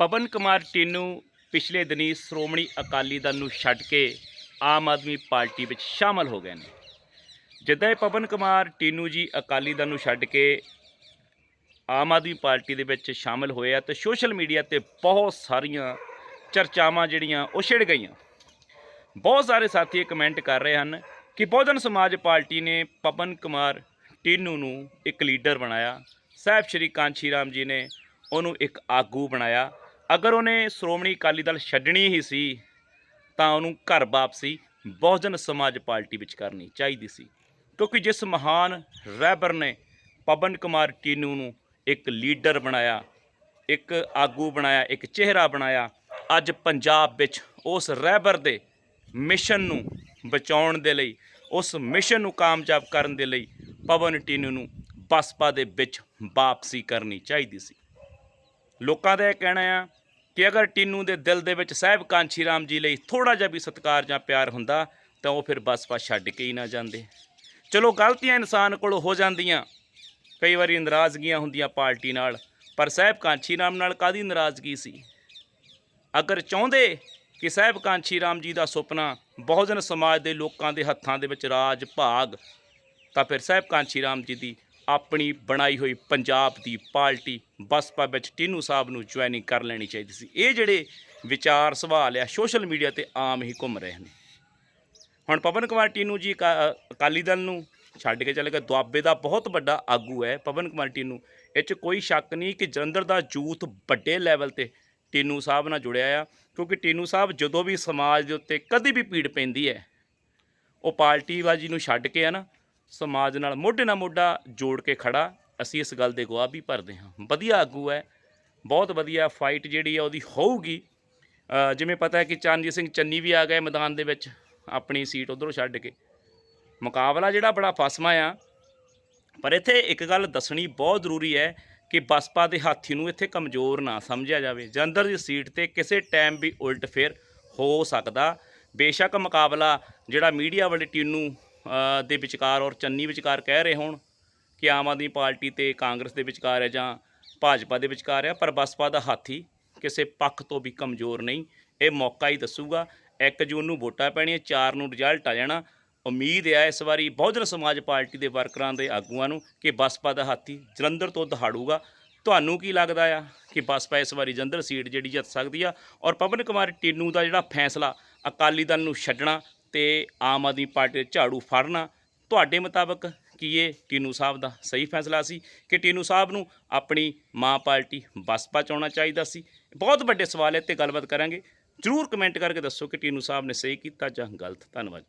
ਪਵਨ ਕੁਮਾਰ ਟੀਨੂ ਪਿਛਲੇ ਦਿਨੀ ਸ਼੍ਰੋਮਣੀ ਅਕਾਲੀ ਦਲ ਨੂੰ ਛੱਡ ਕੇ ਆਮ ਆਦਮੀ ਪਾਰਟੀ ਵਿੱਚ ਸ਼ਾਮਲ ਹੋ ਗਏ ਨੇ। ਜਿੱਦਾਂ ਹੀ ਪਵਨ ਕੁਮਾਰ ਟੀਨੂ ਜੀ ਅਕਾਲੀ ਦਲ ਨੂੰ ਛੱਡ ਕੇ ਆਮ ਆਦਮੀ ਪਾਰਟੀ ਦੇ ਵਿੱਚ ਸ਼ਾਮਲ ਹੋਏ ਆ, ਤੇ ਸੋਸ਼ਲ ਮੀਡੀਆ ਤੇ ਬਹੁਤ ਸਾਰੀਆਂ ਚਰਚਾਵਾਂ ਜਿਹੜੀਆਂ ਉਹ ਛਿੜ ਗਈਆਂ। ਬਹੁਤ ਸਾਰੇ ਸਾਥੀ ਕਮੈਂਟ ਕਰ ਰਹੇ ਹਨ ਕਿ ਬਹੁਜਨ ਸਮਾਜ ਪਾਰਟੀ ਨੇ ਪਵਨ ਕੁਮਾਰ ਟੀਨੂ ਨੂੰ ਇੱਕ ਲੀਡਰ ਬਣਾਇਆ। ਸਾਹਿਬ ਸ਼੍ਰੀ ਕਾਂਚੀ ਰਾਮ ਜੀ ਨੇ ਉਹਨੂੰ ਇੱਕ ਆਗੂ ਬਣਾਇਆ। ਅਗਰ ਉਹਨੇ ਸ਼੍ਰੋਮਣੀ ਅਕਾਲੀ ਦਲ ਛੱਡਣੀ ਹੀ ਸੀ, ਤਾਂ ਉਹਨੂੰ ਘਰ ਵਾਪਸੀ ਬਹੁਜਨ ਸਮਾਜ ਪਾਰਟੀ ਵਿੱਚ ਕਰਨੀ ਚਾਹੀਦੀ ਸੀ। ਕਿਉਂਕਿ ਜਿਸ ਮਹਾਨ ਰਹਿਬਰ ਨੇ ਪਵਨ ਕੁਮਾਰ ਟੀਨੂ ਨੂੰ ਇੱਕ ਲੀਡਰ ਬਣਾਇਆ, ਇੱਕ ਆਗੂ ਬਣਾਇਆ, ਇੱਕ ਚਿਹਰਾ ਬਣਾਇਆ, ਅੱਜ ਪੰਜਾਬ ਵਿੱਚ ਉਸ ਰਹਿਬਰ ਦੇ ਮਿਸ਼ਨ ਨੂੰ ਬਚਾਉਣ ਦੇ ਲਈ, ਉਸ ਮਿਸ਼ਨ ਨੂੰ ਕਾਮਯਾਬ ਕਰਨ ਦੇ ਲਈ ਪਵਨ ਟੀਨੂ ਨੂੰ ਬਸਪਾ ਦੇ ਵਿੱਚ ਵਾਪਸੀ ਕਰਨੀ ਚਾਹੀਦੀ ਸੀ। ਲੋਕਾਂ ਦਾ ਇਹ ਕਹਿਣਾ ਆ ਕਿ ਅਗਰ ਟੀਨੂ ਦੇ ਦਿਲ ਦੇ ਵਿੱਚ ਸਾਹਿਬ ਕਾਂਛੀ ਰਾਮ ਜੀ ਲਈ ਥੋੜਾ ਜਿਹਾ ਵੀ ਸਤਿਕਾਰ ਜਾਂ ਪਿਆਰ ਹੁੰਦਾ, ਤਾਂ ਉਹ ਫਿਰ ਬਸ ਬਸ ਛੱਡ ਕੇ ਹੀ ਨਾ ਜਾਂਦੇ। ਚਲੋ ਗਲਤੀਆਂ ਇਨਸਾਨ ਕੋਲ ਹੋ ਜਾਂਦੀਆਂ, ਕਈ ਵਾਰੀ ਨਾਰਾਜ਼ਗੀਆਂ ਹੁੰਦੀਆਂ ਪਾਰਟੀ ਨਾਲ, ਪਰ ਸਾਹਿਬ ਕਾਂਚੀ ਰਾਮ ਨਾਲ ਕਾਦੀ ਨਾਰਾਜ਼ਗੀ ਸੀ? ਅਗਰ ਚਾਹੁੰਦੇ ਕਿ ਸਾਹਿਬ ਕਾਂਚੀ ਰਾਮ ਜੀ ਦਾ ਸੁਪਨਾ ਬਹੁਜਨ ਸਮਾਜ ਦੇ ਲੋਕਾਂ ਦੇ ਹੱਥਾਂ ਦੇ ਵਿੱਚ ਰਾਜ ਭਾਗ, ਤਾਂ ਫਿਰ ਸਾਹਿਬ ਕਾਂਚੀ ਰਾਮ ਜੀ ਦੀ ਆਪਣੀ ਬਣਾਈ ਹੋਈ ਪੰਜਾਬ ਦੀ ਪਾਰਟੀ ਬਸਪਾ ਵਿੱਚ ਟੀਨੂ ਸਾਹਿਬ ਨੂੰ ਜੁਆਇਨਿੰਗ ਕਰ ਲੈਣੀ ਚਾਹੀਦੀ ਸੀ। ਇਹ ਜਿਹੜੇ ਵਿਚਾਰ, ਸਵਾਲ ਆ, ਸੋਸ਼ਲ ਮੀਡੀਆ ਤੇ ਆਮ ਹੀ ਘੁੰਮ ਰਹੇ ਨੇ। ਹੁਣ ਪਵਨ ਕੁਮਾਰ ਟੀਨੂ ਜੀ ਅਕਾ- ਅਕਾਲੀ ਦਲ ਨੂੰ ਛੱਡ ਕੇ ਚਲੇ ਗਏ। ਦੁਆਬੇ ਦਾ ਬਹੁਤ ਵੱਡਾ ਆਗੂ ਹੈ ਪਵਨ ਕੁਮਾਰ ਟੀਨੂ। ਇਹ 'ਚ ਕੋਈ ਸ਼ੱਕ ਨਹੀਂ ਕਿ ਜਲੰਧਰ ਦਾ ਯੂਥ ਵੱਡੇ ਲੈਵਲ ਤੇ ਟੀਨੂ ਸਾਹਿਬ ਨਾਲ ਜੁੜਿਆ ਆ, ਕਿਉਂਕਿ ਟੀਨੂ ਸਾਹਿਬ ਜਦੋਂ ਵੀ ਸਮਾਜ ਦੇ ਉੱਤੇ ਕਦੀ ਵੀ ਪੀੜ ਪੈਂਦੀ ਹੈ, ਉਹ ਪਾਰਟੀਬਾਜ਼ੀ ਨੂੰ ਛੱਡ ਕੇ ਆ ਨਾ ਸਮਾਜ ਨਾਲ ਮੋਢੇ ਨਾਲ ਮੋਢਾ ਜੋੜ ਕੇ ਖੜਾ, ਅਸੀਂ ਇਸ ਗੱਲ ਦੇ ਗਵਾਹ ਵੀ ਭਰਦੇ ਹਾਂ। ਵਧੀਆ ਆਗੂ ਹੈ, ਬਹੁਤ ਵਧੀਆ ਫਾਈਟ ਜਿਹੜੀ ਆ ਉਹਦੀ ਹੋਊਗੀ। ਜਿਵੇਂ ਪਤਾ ਹੈ ਕਿ ਚਰਨਜੀਤ ਸਿੰਘ ਚੰਨੀ ਵੀ ਆ ਗਏ ਮੈਦਾਨ ਦੇ ਵਿੱਚ ਆਪਣੀ ਸੀਟ ਉਧਰੋਂ ਛੱਡ ਕੇ। ਮੁਕਾਬਲਾ ਜਿਹੜਾ ਬੜਾ ਫਸਮਾ ਆ, ਪਰ ਇੱਥੇ ਇੱਕ ਗੱਲ ਦੱਸਣੀ ਬਹੁਤ ਜ਼ਰੂਰੀ ਹੈ ਕਿ ਬਸਪਾ ਦੇ ਹਾਥੀ ਨੂੰ ਇੱਥੇ ਕਮਜ਼ੋਰ ਨਾ ਸਮਝਿਆ ਜਾਵੇ। ਜਲੰਧਰ ਦੀ ਸੀਟ ਤੇ ਕਿਸੇ ਟਾਈਮ ਵੀ ਉਲਟ ਫੇਰ ਹੋ ਸਕਦਾ। ਬੇਸ਼ੱਕ ਮੁਕਾਬਲਾ ਜਿਹੜਾ ਮੀਡੀਆ ਵਾਲੇ ਟੀਮ ਨੂੰ ਦੇ ਵਿਚਕਾਰ ਔਰ ਚੰਨੀ ਵਿਚਕਾਰ ਕਹਿ ਰਹੇ ਹੋਣ ਕਿ ਆਮ ਆਦਮੀ ਪਾਰਟੀ ਤੇ ਕਾਂਗਰਸ ਦੇ ਵਿਚਕਾਰ ਹੈ ਜਾਂ ਭਾਜਪਾ ਦੇ ਵਿਚਕਾਰ ਹੈ, ਪਰ ਬਸਪਾ ਦਾ ਹਾਥੀ ਕਿਸੇ ਪੱਖ ਤੋਂ ਵੀ ਕਮਜ਼ੋਰ ਨਹੀਂ। ਇਹ ਮੌਕਾ ਹੀ ਦੱਸੂਗਾ। 1 ਜੂਨ ਨੂੰ ਵੋਟਾਂ ਪੈਣੀਆਂ 4 ਨੂੰ ਰਿਜ਼ਲਟ ਆ ਜਾਣਾ। ਉਮੀਦ ਹੈ ਇਸ ਵਾਰੀ ਬਹੁਜਨ ਸਮਾਜ ਪਾਰਟੀ ਦੇ ਵਰਕਰਾਂ ਦੇ ਆਗੂਆਂ ਨੂੰ ਕਿ ਬਸਪਾ ਦਾ ਹਾਥੀ ਜਲੰਧਰ ਤੋਂ ਦਹਾੜੂਗਾ। ਤੁਹਾਨੂੰ ਕੀ ਲੱਗਦਾ ਆ ਕਿ ਬਸਪਾ ਇਸ ਵਾਰੀ ਜਲੰਧਰ ਸੀਟ ਜਿਹੜੀ ਜਿੱਤ ਸਕਦੀ ਆ? ਔਰ ਪਵਨ ਕੁਮਾਰ ਟੀਨੂ ਦਾ ਜਿਹੜਾ ਫੈਸਲਾ ਅਕਾਲੀ ਦਲ ਨੂੰ ਛੱਡਣਾ ਤੇ ਆਮ ਆਦਮੀ ਪਾਰਟੀ ਦੇ ਝਾੜੂ ਫੜਨਾ, ਤੁਹਾਡੇ ਮੁਤਾਬਕ ਕੀ ਇਹ ਟੀਨੂ ਸਾਹਿਬ ਦਾ ਸਹੀ ਫੈਸਲਾ ਸੀ ਕਿ ਟੀਨੂ ਸਾਹਿਬ ਨੂੰ ਆਪਣੀ ਮਾਂ ਪਾਰਟੀ ਬਸਪਾ ਚ ਆਉਣਾ ਚਾਹੀਦਾ ਸੀ? ਬਹੁਤ ਵੱਡੇ ਸਵਾਲ ਹੈ ਤੇ ਗੱਲਬਾਤ ਕਰਾਂਗੇ। ਜਰੂਰ ਕਮੈਂਟ ਕਰਕੇ ਦੱਸੋ ਕਿ ਟੀਨੂ ਸਾਹਿਬ ਨੇ ਸਹੀ ਕੀਤਾ ਜਾਂ ਗਲਤ। ਧੰਨਵਾਦ